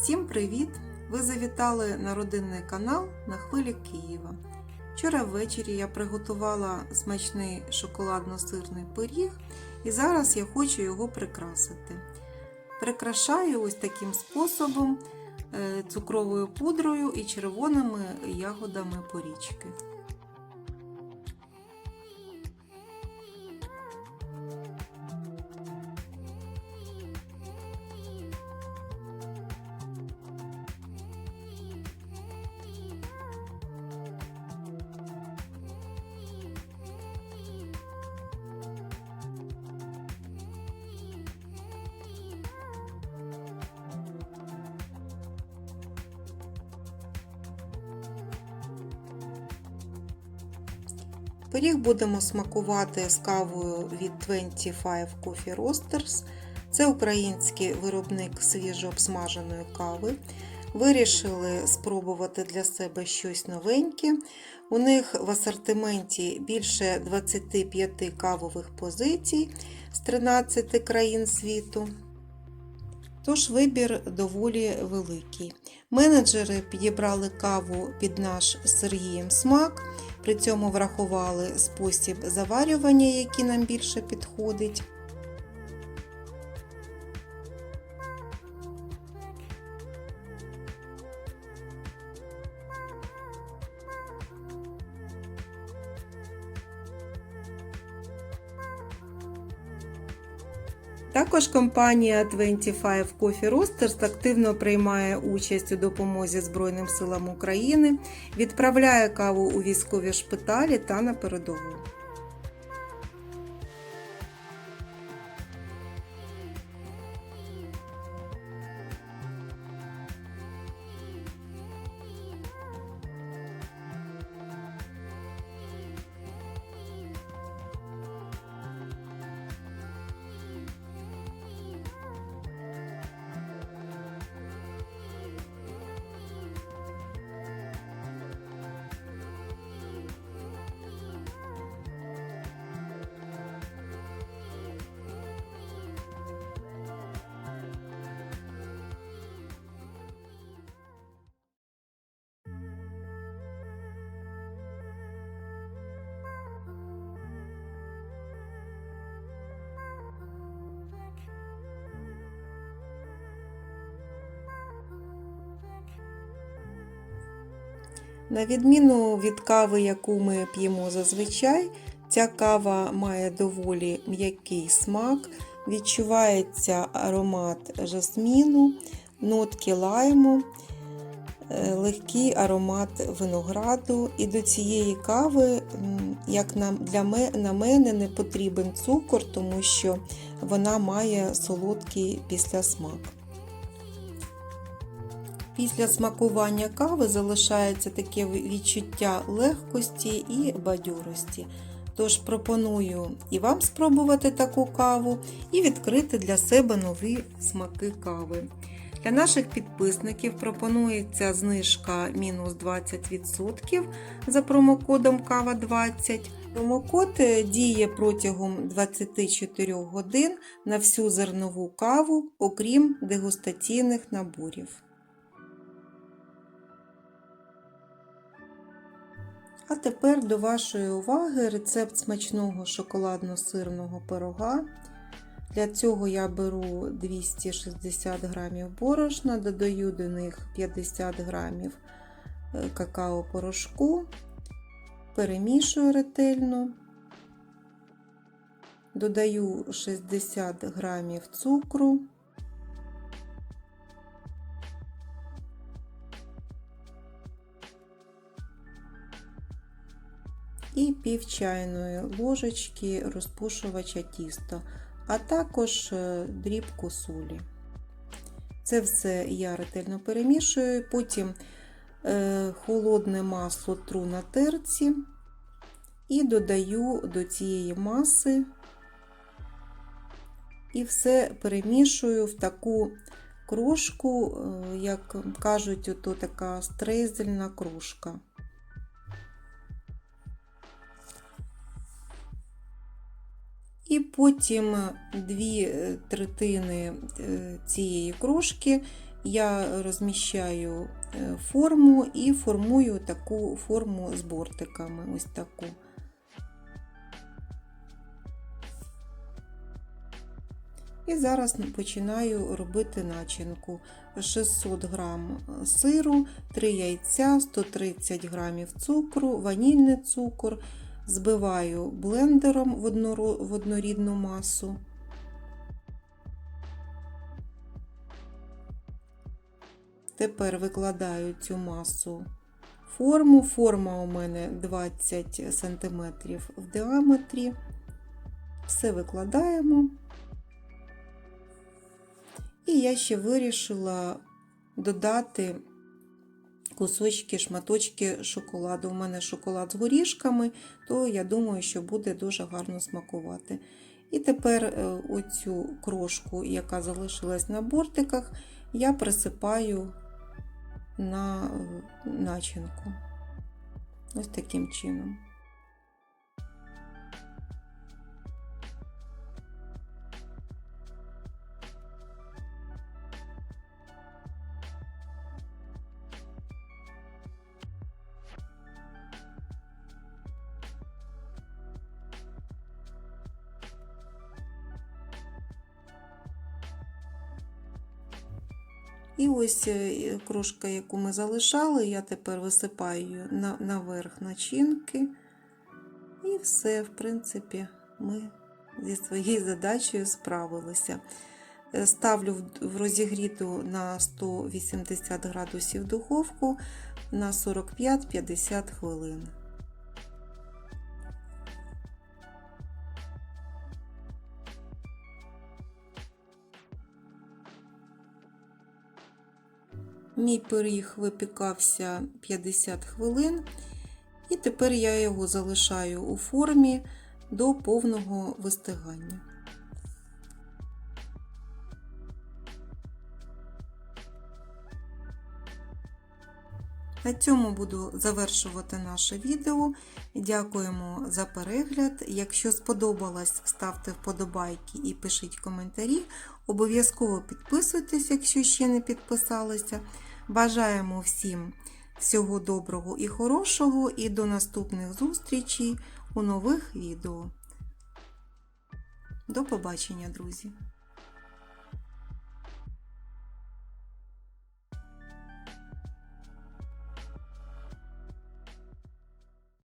Всім привіт! Ви завітали на родинний канал на хвилі Києва. Вчора ввечері я приготувала смачний шоколадно-сирний пиріг, і зараз я хочу його прикрасити. Прикрашаю ось таким способом е, цукровою пудрою і червоними ягодами порічки. Пиріг будемо смакувати з кавою від 25 Coffee Roasters. Це український виробник свіжо обсмаженої кави. Вирішили спробувати для себе щось новеньке. У них в асортименті більше 25 кавових позицій з 13 країн світу. Тож вибір доволі великий. Менеджери підібрали каву під наш Сергієм смак. При цьому врахували спосіб заварювання, який нам більше підходить. Також компанія 25 Coffee Roasters активно приймає участь у допомозі Збройним силам України, відправляє каву у військові шпиталі та на передову. На відміну від кави, яку ми п'ємо зазвичай, ця кава має доволі м'який смак, відчувається аромат жасміну, нотки лайму, е, легкий аромат винограду. І до цієї кави, як для мене, не потрібен цукор, тому що вона має солодкий післясмак. Після смакування кави залишається таке відчуття легкості і бадьорості. Тож пропоную і вам спробувати таку каву, і відкрити для себе нові смаки кави. Для наших підписників пропонується знижка мінус 20% за промокодом Кава 20. Промокод е, діє протягом 24 годин на всю зернову каву, окрім дегустаційних наборів. А тепер до вашої уваги рецепт смачного шоколадно-сирного пирога. Для цього я беру 260 г борошна, додаю до них 50 г какао-порошку, перемішую ретельно, додаю 60 г цукру. І пів чайної ложечки розпушувача тіста, а також е, дрібку солі. Це все я ретельно перемішую, потім е, холодне масло тру на терці і додаю до цієї маси і все перемішую в таку крошку, е, як кажуть, ото така стрейзельна крошка. І потім дві е, третини е, цієї крошки я розміщаю е, форму і формую таку форму з бортиками. Ось таку. І зараз починаю робити начинку. 600 г сиру, 3 яйця, 130 г цукру, ванільний цукор. Збиваю блендером в однорідну масу. Тепер викладаю цю масу форму. Форма у мене 20 см в діаметрі. Все викладаємо. І я ще вирішила додати кусочки, шматочки шоколаду. У мене шоколад з горішками, то я думаю, що буде дуже гарно смакувати. І тепер е, оцю крошку, яка залишилась на бортиках, я присипаю на е, начинку. Ось таким чином. І ось е, крошка, яку ми залишали, я тепер висипаю на, наверх начинки. І все, в принципі, ми зі своєю задачею справилися. Е, Ставлю в розігріту на 180 градусів духовку на 45-50 хвилин. Мій пиріг випікався 50 хвилин, і тепер я його залишаю у формі до повного вистигання. На цьому буду завершувати наше відео. Дякуємо за перегляд. Якщо сподобалось, ставте вподобайки і пишіть коментарі. Обов'язково підписуйтесь, якщо ще не підписалися. Бажаємо всім всього доброго і хорошого, і до наступних зустрічей у нових відео. До побачення, друзі!